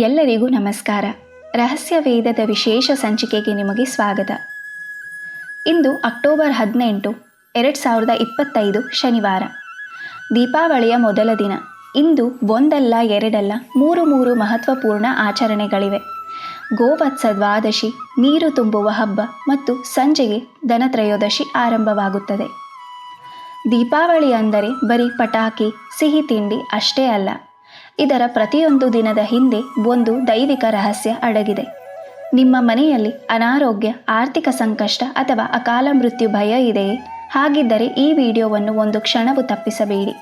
ಎಲ್ಲರಿಗೂ ನಮಸ್ಕಾರ. ರಹಸ್ಯ ವೇದದ ವಿಶೇಷ ಸಂಚಿಕೆಗೆ ನಿಮಗೆ ಸ್ವಾಗತ. ಇಂದು ಅಕ್ಟೋಬರ್ ಹದಿನೆಂಟು, ಎರಡು ಸಾವಿರದ ಇಪ್ಪತ್ತೈದು ಶನಿವಾರ. ದೀಪಾವಳಿಯ ಮೊದಲ ದಿನ. ಇಂದು ಒಂದಲ್ಲ, ಎರಡಲ್ಲ, ಮೂರು ಮೂರು ಮಹತ್ವಪೂರ್ಣ ಆಚರಣೆಗಳಿವೆ. ಗೋವತ್ಸ ದ್ವಾದಶಿ, ನೀರು ತುಂಬುವ ಹಬ್ಬ ಮತ್ತು ಸಂಜೆಗೆ ಧನತ್ರಯೋದಶಿ ಆರಂಭವಾಗುತ್ತದೆ. ದೀಪಾವಳಿ ಅಂದರೆ ಬರೀ ಪಟಾಕಿ, ಸಿಹಿ ತಿಂಡಿ ಅಷ್ಟೇ ಅಲ್ಲ. ಇದರ ಪ್ರತಿಯೊಂದು ದಿನದ ಹಿಂದೆ ಒಂದು ದೈವಿಕ ರಹಸ್ಯ ಅಡಗಿದೆ. ನಿಮ್ಮ ಮನೆಯಲ್ಲಿ ಅನಾರೋಗ್ಯ, ಆರ್ಥಿಕ ಸಂಕಷ್ಟ ಅಥವಾ ಅಕಾಲ ಮೃತ್ಯು ಭಯ ಇದೆಯೇ? ಹಾಗಿದ್ದರೆ ಈ ವಿಡಿಯೋವನ್ನು ಒಂದು ಕ್ಷಣವೂ ತಪ್ಪಿಸಬೇಡಿ.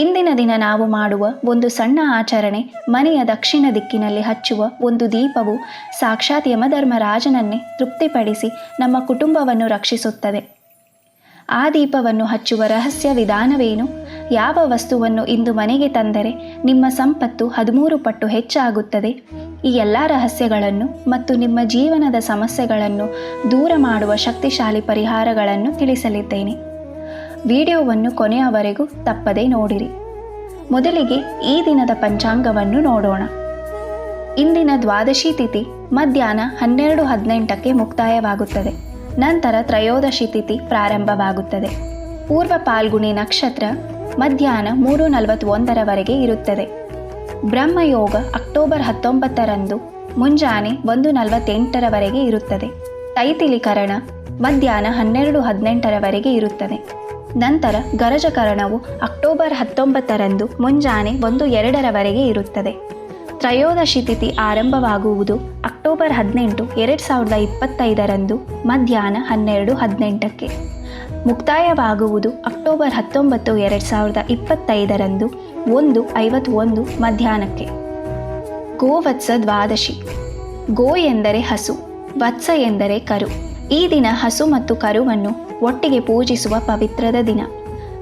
ಇಂದಿನ ದಿನ ನಾವು ಮಾಡುವ ಒಂದು ಸಣ್ಣ ಆಚರಣೆ ಮನೆಯ ದಕ್ಷಿಣ ದಿಕ್ಕಿನಲ್ಲಿ ಹಚ್ಚುವ ಒಂದು ದೀಪವು ಸಾಕ್ಷಾತ್ ಯಮಧರ್ಮರಾಜನನ್ನೇ ತೃಪ್ತಿಪಡಿಸಿ ನಮ್ಮ ಕುಟುಂಬವನ್ನು ರಕ್ಷಿಸುತ್ತದೆ. ಆ ದೀಪವನ್ನು ಹಚ್ಚುವ ರಹಸ್ಯ ವಿಧಾನವೇನು? ಯಾವ ವಸ್ತುವನ್ನು ಇಂದು ಮನೆಗೆ ತಂದರೆ ನಿಮ್ಮ ಸಂಪತ್ತು ಹದಿಮೂರು ಪಟ್ಟು ಹೆಚ್ಚಾಗುತ್ತದೆ. ಈ ಎಲ್ಲ ರಹಸ್ಯಗಳನ್ನು ಮತ್ತು ನಿಮ್ಮ ಜೀವನದ ಸಮಸ್ಯೆಗಳನ್ನು ದೂರ ಮಾಡುವ ಶಕ್ತಿಶಾಲಿ ಪರಿಹಾರಗಳನ್ನು ತಿಳಿಸಲಿದ್ದೇನೆ. ವಿಡಿಯೋವನ್ನು ಕೊನೆಯವರೆಗೂ ತಪ್ಪದೆ ನೋಡಿರಿ. ಮೊದಲಿಗೆ ಈ ದಿನದ ಪಂಚಾಂಗವನ್ನು ನೋಡೋಣ. ಇಂದಿನ ದ್ವಾದಶಿ ತಿಥಿ ಮಧ್ಯಾಹ್ನ ಹನ್ನೆರಡು ಹದಿನೆಂಟಕ್ಕೆ ಮುಕ್ತಾಯವಾಗುತ್ತದೆ. ನಂತರ ತ್ರಯೋದಶಿ ತಿಥಿ ಪ್ರಾರಂಭವಾಗುತ್ತದೆ. ಪೂರ್ವ ಪಾಲ್ಗುಣಿ ನಕ್ಷತ್ರ ಮಧ್ಯಾಹ್ನ ಮೂರು ನಲವತ್ತೊಂದರವರೆಗೆ ಇರುತ್ತದೆ. ಬ್ರಹ್ಮಯೋಗ ಅಕ್ಟೋಬರ್ ಹತ್ತೊಂಬತ್ತರಂದು ಮುಂಜಾನೆ ಒಂದು ನಲವತ್ತೆಂಟರವರೆಗೆ ಇರುತ್ತದೆ. ತೈತಿಲೀಕರಣ ಮಧ್ಯಾಹ್ನ ಹನ್ನೆರಡು ಹದಿನೆಂಟರವರೆಗೆ ಇರುತ್ತದೆ. ನಂತರ ಗರಜಕರಣವು ಅಕ್ಟೋಬರ್ ಹತ್ತೊಂಬತ್ತರಂದು ಮುಂಜಾನೆ ಒಂದು ಎರಡರವರೆಗೆ ಇರುತ್ತದೆ. ತ್ರಯೋದಶಿ ತಿಥಿ ಆರಂಭವಾಗುವುದು ಅಕ್ಟೋಬರ್ ಹದಿನೆಂಟು, ಎರಡು ಸಾವಿರದ ಇಪ್ಪತ್ತೈದರಂದು ಮಧ್ಯಾಹ್ನ ಹನ್ನೆರಡು ಹದಿನೆಂಟಕ್ಕೆ. ಮುಕ್ತಾಯವಾಗುವುದು ಅಕ್ಟೋಬರ್ ಹತ್ತೊಂಬತ್ತು, ಎರಡು ಸಾವಿರದ ಇಪ್ಪತ್ತೈದರಂದು ಒಂದು ಐವತ್ತೊಂದು ಮಧ್ಯಾಹ್ನಕ್ಕೆ. ಗೋವತ್ಸ ದ್ವಾದಶಿ. ಗೋ ಎಂದರೆ ಹಸು, ವತ್ಸ ಎಂದರೆ ಕರು. ಈ ದಿನ ಹಸು ಮತ್ತು ಕರುವನ್ನು ಒಟ್ಟಿಗೆ ಪೂಜಿಸುವ ಪವಿತ್ರದ ದಿನ.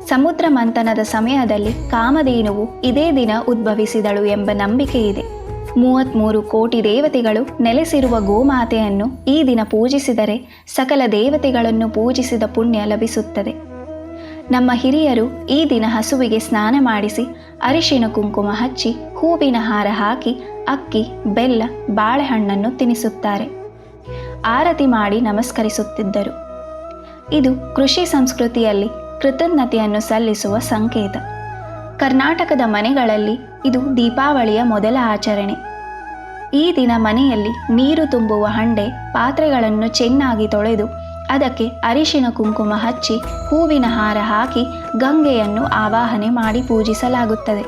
ಸಮುದ್ರ ಮಂಥನದ ಸಮಯದಲ್ಲಿ ಕಾಮಧೇನುವು ಇದೇ ದಿನ ಉದ್ಭವಿಸಿದಳು ಎಂಬ ನಂಬಿಕೆ ಇದೆ ಮೂವತ್ತ್ಮೂರು ಕೋಟಿ ದೇವತೆಗಳು ನೆಲೆಸಿರುವ ಗೋಮಾತೆಯನ್ನು ಈ ದಿನ ಪೂಜಿಸಿದರೆ ಸಕಲ ದೇವತೆಗಳನ್ನು ಪೂಜಿಸಿದ ಪುಣ್ಯ ಲಭಿಸುತ್ತದೆ. ನಮ್ಮ ಹಿರಿಯರು ಈ ದಿನ ಹಸುವಿಗೆ ಸ್ನಾನ ಮಾಡಿಸಿ ಅರಿಶಿನ ಕುಂಕುಮ ಹಚ್ಚಿ ಹೂವಿನ ಹಾರ ಹಾಕಿ ಅಕ್ಕಿ, ಬೆಲ್ಲ, ಬಾಳೆಹಣ್ಣನ್ನು ತಿನ್ನಿಸುತ್ತಾರೆ ಆರತಿ ಮಾಡಿ ನಮಸ್ಕರಿಸುತ್ತಿದ್ದರು. ಇದು ಕೃಷಿ ಸಂಸ್ಕೃತಿಯಲ್ಲಿ ಕೃತಜ್ಞತೆಯನ್ನು ಸಲ್ಲಿಸುವ ಸಂಕೇತ. ಕರ್ನಾಟಕದ ಮನೆಗಳಲ್ಲಿ ಇದು ದೀಪಾವಳಿಯ ಮೊದಲ ಆಚರಣೆ. ಈ ದಿನ ಮನೆಯಲ್ಲಿ ನೀರು ತುಂಬುವ ಹಂಡೆ ಪಾತ್ರೆಗಳನ್ನು ಚೆನ್ನಾಗಿ ತೊಳೆದು ಅದಕ್ಕೆ ಅರಿಶಿನ ಕುಂಕುಮ ಹಚ್ಚಿ ಹೂವಿನ ಹಾರ ಹಾಕಿ ಗಂಗೆಯನ್ನು ಆವಾಹನೆ ಮಾಡಿ ಪೂಜಿಸಲಾಗುತ್ತದೆ.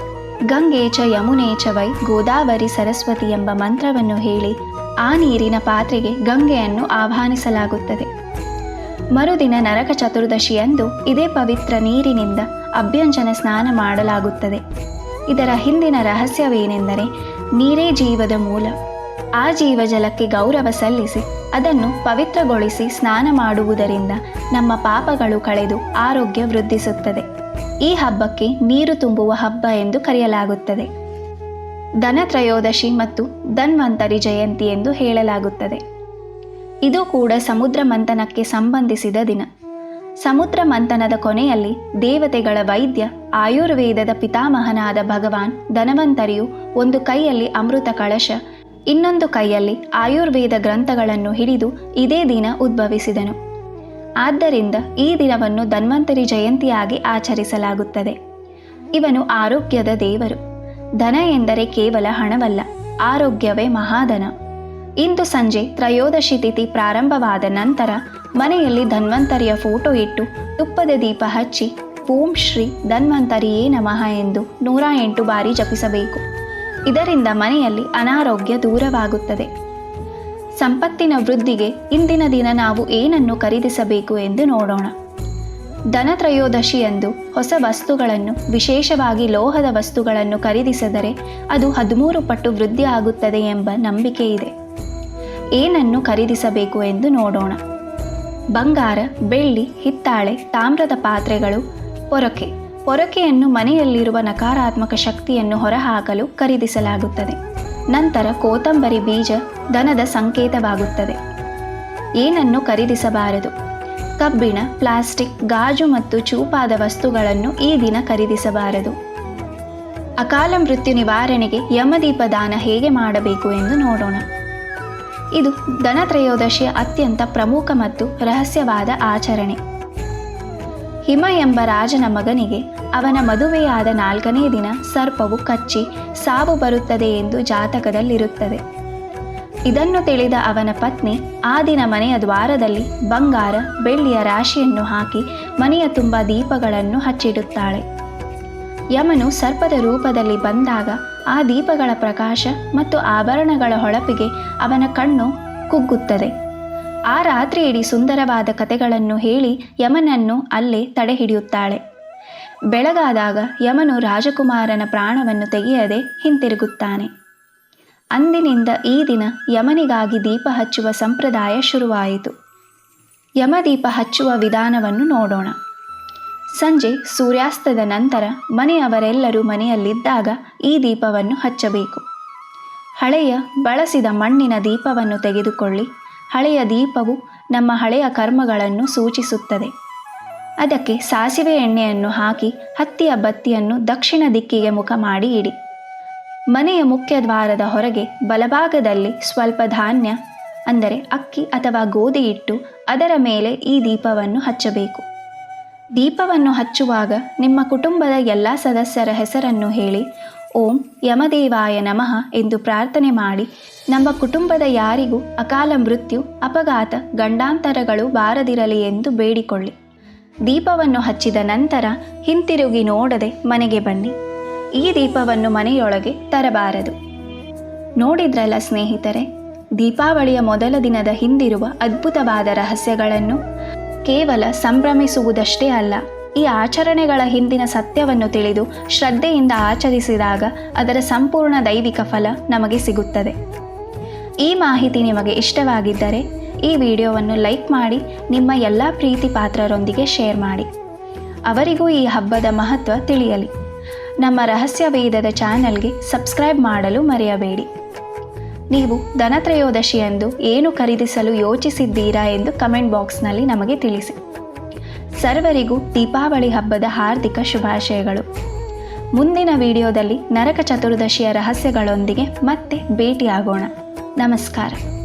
ಗಂಗೆ ಚ ಯಮುನೆ ಚ ವೈ ಗೋದಾವರಿ ಸರಸ್ವತಿ ಎಂಬ ಮಂತ್ರವನ್ನು ಹೇಳಿ ಆ ನೀರಿನ ಪಾತ್ರೆಗೆ ಗಂಗೆಯನ್ನು ಆಹ್ವಾನಿಸಲಾಗುತ್ತದೆ. ಮರುದಿನ ನರಕ ಚತುರ್ದಶಿಯಂದು ಇದೇ ಪವಿತ್ರ ನೀರಿನಿಂದ ಅಭ್ಯಂಜನ ಸ್ನಾನ ಮಾಡಲಾಗುತ್ತದೆ. ಇದರ ಹಿಂದಿನ ರಹಸ್ಯವೇನೆಂದರೆ ನೀರೇ ಜೀವದ ಮೂಲ. ಆ ಜೀವಜಲಕ್ಕೆ ಗೌರವ ಸಲ್ಲಿಸಿ, ಅದನ್ನು ಪವಿತ್ರಗೊಳಿಸಿ ಸ್ನಾನ ಮಾಡುವುದರಿಂದ ನಮ್ಮ ಪಾಪಗಳು ಕಳೆದು ಆರೋಗ್ಯ ವೃದ್ಧಿಸುತ್ತದೆ. ಈ ಹಬ್ಬಕ್ಕೆ ನೀರು ತುಂಬುವ ಹಬ್ಬ ಎಂದು ಕರೆಯಲಾಗುತ್ತದೆ. ಧನತ್ರಯೋದಶಿ ಮತ್ತು ಧನ್ವಂತರಿ ಜಯಂತಿ ಎಂದು ಹೇಳಲಾಗುತ್ತದೆ. ಇದು ಕೂಡ ಸಮುದ್ರ ಮಂಥನಕ್ಕೆ ಸಂಬಂಧಿಸಿದ ದಿನ. ಸಮುದ್ರ ಮಂಥನದ ಕೊನೆಯಲ್ಲಿ ದೇವತೆಗಳ ವೈದ್ಯ, ಆಯುರ್ವೇದದ ಪಿತಾಮಹನಾದ ಭಗವಾನ್ ಧನವಂತರಿಯು ಒಂದು ಕೈಯಲ್ಲಿ ಅಮೃತ ಕಳಶ, ಇನ್ನೊಂದು ಕೈಯಲ್ಲಿ ಆಯುರ್ವೇದ ಗ್ರಂಥಗಳನ್ನು ಹಿಡಿದು ಇದೇ ದಿನ ಉದ್ಭವಿಸಿದನು. ಆದ್ದರಿಂದ ಈ ದಿನವನ್ನು ಧನ್ವಂತರಿ ಜಯಂತಿಯಾಗಿ ಆಚರಿಸಲಾಗುತ್ತದೆ. ಇವನು ಆರೋಗ್ಯದ ದೇವರು. ಧನ ಎಂದರೆ ಕೇವಲ ಹಣವಲ್ಲ, ಆರೋಗ್ಯವೇ ಮಹಾಧನ. ಇಂದು ಸಂಜೆ ತ್ರಯೋದಶಿ ತಿಥಿ ಪ್ರಾರಂಭವಾದ ನಂತರ ಮನೆಯಲ್ಲಿ ಧನ್ವಂತರಿಯ ಫೋಟೋ ಇಟ್ಟು ತುಪ್ಪದ ದೀಪ ಹಚ್ಚಿ, ಓಂ ಶ್ರೀ ಧನ್ವಂತರಿಯೇ ನಮಃ ಎಂದು ನೂರ ಎಂಟು ಬಾರಿ ಜಪಿಸಬೇಕು. ಇದರಿಂದ ಮನೆಯಲ್ಲಿ ಅನಾರೋಗ್ಯ ದೂರವಾಗುತ್ತದೆ. ಸಂಪತ್ತಿನ ವೃದ್ಧಿಗೆ ಇಂದಿನ ದಿನ ನಾವು ಏನನ್ನು ಖರೀದಿಸಬೇಕು ಎಂದು ನೋಡೋಣ. ಧನತ್ರಯೋದಶಿಯಂದು ಹೊಸ ವಸ್ತುಗಳನ್ನು, ವಿಶೇಷವಾಗಿ ಲೋಹದ ವಸ್ತುಗಳನ್ನು ಖರೀದಿಸಿದರೆ ಅದು ಹದಿಮೂರು ಪಟ್ಟು ವೃದ್ಧಿ ಆಗುತ್ತದೆ ಎಂಬ ನಂಬಿಕೆ ಇದೆ. ಏನನ್ನು ಖರೀದಿಸಬೇಕು ಎಂದು ನೋಡೋಣ. ಬಂಗಾರ, ಬೆಳ್ಳಿ, ಹಿತ್ತಾಳೆ, ತಾಮ್ರದ ಪಾತ್ರೆಗಳು, ಪೊರಕೆ. ಪೊರಕೆಯನ್ನು ಮನೆಯಲ್ಲಿರುವ ನಕಾರಾತ್ಮಕ ಶಕ್ತಿಯನ್ನು ಹೊರಹಾಕಲು ಖರೀದಿಸಲಾಗುತ್ತದೆ. ನಂತರ ಕೋತಂಬರಿ ಬೀಜ ದನದ ಸಂಕೇತವಾಗುತ್ತದೆ. ಏನನ್ನು ಖರೀದಿಸಬಾರದು? ಕಬ್ಬಿಣ, ಪ್ಲಾಸ್ಟಿಕ್, ಗಾಜು ಮತ್ತು ಚೂಪಾದ ವಸ್ತುಗಳನ್ನು ಈ ದಿನ ಖರೀದಿಸಬಾರದು. ಅಕಾಲ ಮೃತ್ಯು ನಿವಾರಣೆಗೆ ಯಮದೀಪ ದಾನ ಹೇಗೆ ಮಾಡಬೇಕು ಎಂದು ನೋಡೋಣ. ಇದು ಧನತ್ರಯೋದಶಿಯ ಅತ್ಯಂತ ಪ್ರಮುಖ ಮತ್ತು ರಹಸ್ಯವಾದ ಆಚರಣೆ. ಹಿಮ ಎಂಬ ರಾಜನ ಮಗನಿಗೆ ಅವನ ಮದುವೆಯಾದ ನಾಲ್ಕನೇ ದಿನ ಸರ್ಪವು ಕಚ್ಚಿ ಸಾವು ಬರುತ್ತದೆ ಎಂದು ಜಾತಕದಲ್ಲಿರುತ್ತದೆ. ಇದನ್ನು ತಿಳಿದ ಅವನ ಪತ್ನಿ ಆ ದಿನ ಮನೆಯ ದ್ವಾರದಲ್ಲಿ ಬಂಗಾರ, ಬೆಳ್ಳಿಯ ರಾಶಿಯನ್ನು ಹಾಕಿ ಮನೆಯ ತುಂಬ ದೀಪಗಳನ್ನು ಹಚ್ಚಿಡುತ್ತಾಳೆ. ಯಮನು ಸರ್ಪದ ರೂಪದಲ್ಲಿ ಬಂದಾಗ ಆ ದೀಪಗಳ ಪ್ರಕಾಶ ಮತ್ತು ಆಭರಣಗಳ ಹೊಳಪಿಗೆ ಅವನ ಕಣ್ಣು ಕುಗ್ಗುತ್ತದೆ. ಆ ರಾತ್ರಿಯಿಡಿ ಸುಂದರವಾದ ಕತೆಗಳನ್ನು ಹೇಳಿ ಯಮನನ್ನು ಅಲ್ಲೇ ತಡೆಹಿಡಿಯುತ್ತಾಳೆ. ಬೆಳಗಾದಾಗ ಯಮನು ರಾಜಕುಮಾರನ ಪ್ರಾಣವನ್ನು ತೆಗೆಯದೆ ಹಿಂತಿರುಗುತ್ತಾನೆ. ಅಂದಿನಿಂದ ಈ ದಿನ ಯಮನಿಗಾಗಿ ದೀಪ ಹಚ್ಚುವ ಸಂಪ್ರದಾಯ ಶುರುವಾಯಿತು. ಯಮದೀಪ ಹಚ್ಚುವ ವಿಧಾನವನ್ನು ನೋಡೋಣ. ಸಂಜೆ ಸೂರ್ಯಾಸ್ತದ ನಂತರ ಮನೆಯವರೆಲ್ಲರೂ ಮನೆಯಲ್ಲಿದ್ದಾಗ ಈ ದೀಪವನ್ನು ಹಚ್ಚಬೇಕು. ಹಳೆಯ ಬಳಸಿದ ಮಣ್ಣಿನ ದೀಪವನ್ನು ತೆಗೆದುಕೊಳ್ಳಿ. ಹಳೆಯ ದೀಪವು ನಮ್ಮ ಹಳೆಯ ಕರ್ಮಗಳನ್ನು ಸೂಚಿಸುತ್ತದೆ. ಅದಕ್ಕೆ ಸಾಸಿವೆ ಎಣ್ಣೆಯನ್ನು ಹಾಕಿ ಹತ್ತಿಯ ಬತ್ತಿಯನ್ನು ದಕ್ಷಿಣ ದಿಕ್ಕಿಗೆ ಮುಖ ಮಾಡಿ ಇಡಿ. ಮನೆಯ ಮುಖ್ಯ ದ್ವಾರದ ಹೊರಗೆ ಬಲಭಾಗದಲ್ಲಿ ಸ್ವಲ್ಪ ಧಾನ್ಯ, ಅಂದರೆ ಅಕ್ಕಿ ಅಥವಾ ಗೋಧಿ ಇಟ್ಟು ಅದರ ಮೇಲೆ ಈ ದೀಪವನ್ನು ಹಚ್ಚಬೇಕು. ದೀಪವನ್ನು ಹಚ್ಚುವಾಗ ನಿಮ್ಮ ಕುಟುಂಬದ ಎಲ್ಲ ಸದಸ್ಯರ ಹೆಸರನ್ನು ಹೇಳಿ, ಓಂ ಯಮದೇವಾಯ ನಮಃ ಎಂದು ಪ್ರಾರ್ಥನೆ ಮಾಡಿ, ನಮ್ಮ ಕುಟುಂಬದ ಯಾರಿಗೂ ಅಕಾಲ ಮೃತ್ಯು, ಅಪಘಾತ, ಗಂಡಾಂತರಗಳು ಬಾರದಿರಲಿ ಎಂದು ಬೇಡಿಕೊಳ್ಳಿ. ದೀಪವನ್ನು ಹಚ್ಚಿದ ನಂತರ ಹಿಂತಿರುಗಿ ನೋಡದೆ ಮನೆಗೆ ಬನ್ನಿ. ಈ ದೀಪವನ್ನು ಮನೆಯೊಳಗೆ ತರಬಾರದು. ನೋಡಿದ್ರಲ್ಲ ಸ್ನೇಹಿತರೆ, ದೀಪಾವಳಿಯ ಮೊದಲ ದಿನದ ಹಿಂದಿರುವ ಅದ್ಭುತವಾದ ರಹಸ್ಯಗಳನ್ನು ಕೇವಲ ಸಂಭ್ರಮಿಸುವುದಷ್ಟೇ ಅಲ್ಲ, ಈ ಆಚರಣೆಗಳ ಹಿಂದಿನ ಸತ್ಯವನ್ನು ತಿಳಿದು ಶ್ರದ್ಧೆಯಿಂದ ಆಚರಿಸಿದಾಗ ಅದರ ಸಂಪೂರ್ಣ ದೈವಿಕ ಫಲ ನಮಗೆ ಸಿಗುತ್ತದೆ. ಈ ಮಾಹಿತಿ ನಿಮಗೆ ಇಷ್ಟವಾಗಿದ್ದರೆ ಈ ವಿಡಿಯೋವನ್ನು ಲೈಕ್ ಮಾಡಿ, ನಿಮ್ಮ ಎಲ್ಲ ಪ್ರೀತಿ ಪಾತ್ರರೊಂದಿಗೆ ಶೇರ್ ಮಾಡಿ. ಅವರಿಗೂ ಈ ಹಬ್ಬದ ಮಹತ್ವ ತಿಳಿಯಲಿ. ನಮ್ಮ ರಹಸ್ಯ ವೇದದ ಚಾನಲ್ಗೆ ಸಬ್ಸ್ಕ್ರೈಬ್ ಮಾಡಲು ಮರೆಯಬೇಡಿ. ನೀವು ಧನತ್ರಯೋದಶಿಯಂದು ಏನು ಖರೀದಿಸಲು ಯೋಚಿಸಿದ್ದೀರಾ ಎಂದು ಕಮೆಂಟ್ ಬಾಕ್ಸ್ನಲ್ಲಿ ನಮಗೆ ತಿಳಿಸಿ. ಸರ್ವರಿಗೂ ದೀಪಾವಳಿ ಹಬ್ಬದ ಹಾರ್ದಿಕ ಶುಭಾಶಯಗಳು. ಮುಂದಿನ ವಿಡಿಯೋದಲ್ಲಿ ನರಕ ಚತುರ್ದಶಿಯ ರಹಸ್ಯಗಳೊಂದಿಗೆ ಮತ್ತೆ ಭೇಟಿಯಾಗೋಣ. ನಮಸ್ಕಾರ.